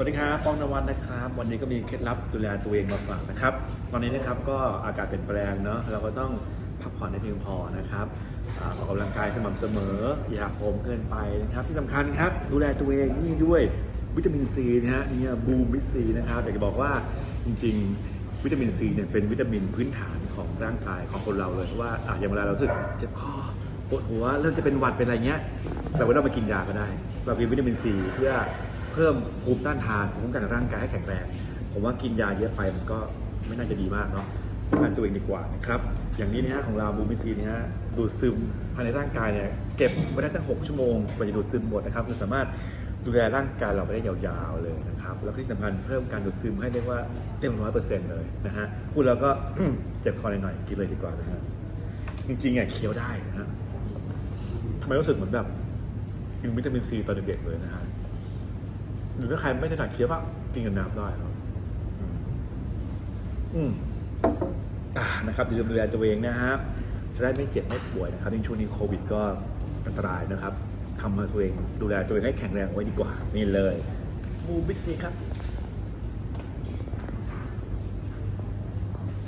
สวัสดีครับป้องนวัดนะครับ วันนี้ก็มีเคล็ดลับดูแลตัวเองมาฝากนะครับ ตอนนี้นะครับก็อากาศเปลี่ยนแปลงเนาะเราก็ต้องพักผ่อนให้เพียงพอนะครับออกกำลังกายสม่ำเสมอ อย่าโหมเกินไปนะครับ ที่สำคัญครับดูแลตัวเองนี่ด้วยวิตามินซีนะฮะนี่บูมวิตซีนะครับอยากจะบอกว่าจริง ๆ วิตามินซีเนี่ยเป็นวิตามินพื้นฐานของร่างกายของคนเราเลยเพราะว่าอย่างเวลาเราสึกเจ็บคอปวดหัวเริ่มจะเป็นหวัดเป็นอะไรเงี้ย แต่ว่าเราไปกินยาก็ได้ เรากินวิตามินซีเพื่อ พิ่มภูมิต้านทานภูมิคุ้มกันร่างกายให้แข็งแรง ผมว่ากินยาเยอะไปมันก็ไม่น่าจะดีมากเนาะป้องกันตัวเองดีกว่านะครับ อย่างนี้นะฮะของเราบูมิซีนะฮะดูดซึมภายในร่างกายเนี่ยเก็บไว้ได้ตั้ง 6 ชั่วโมงกว่าจะดูดซึมหมดนะครับคือสามารถดูแลร่างกายเราไปได้ยาวๆเลยนะครับ แล้วที่สำคัญเพิ่มการดูดซึมให้เรียกว่าเต็มร้อยเปอร์เซ็นต์เลยนะฮะพูดแล้วก็เจ็บคอหน่อยๆกินเลยดีกว่านะฮะจริงๆอะเคี้ยวได้นะฮะทำไมรู้สึกเหมือนแบบกินวิตามินซีตอนเด็กๆเลยนะฮะ หรือถ้าใครไม่ถนัดเคี้ยวก็กินกับน้ำได้ครับ อืมอ่านะครับอย่าลืมดูแลตัวเองนะฮะจะได้ไม่เจ็บไม่ป่วยนะครับในช่วงนี้โควิดก็อันตรายนะครับทำมาตัวเองดูแลตัวเองให้แข็งแรงไว้ดีกว่านี่เลยมูบิซี่ครับ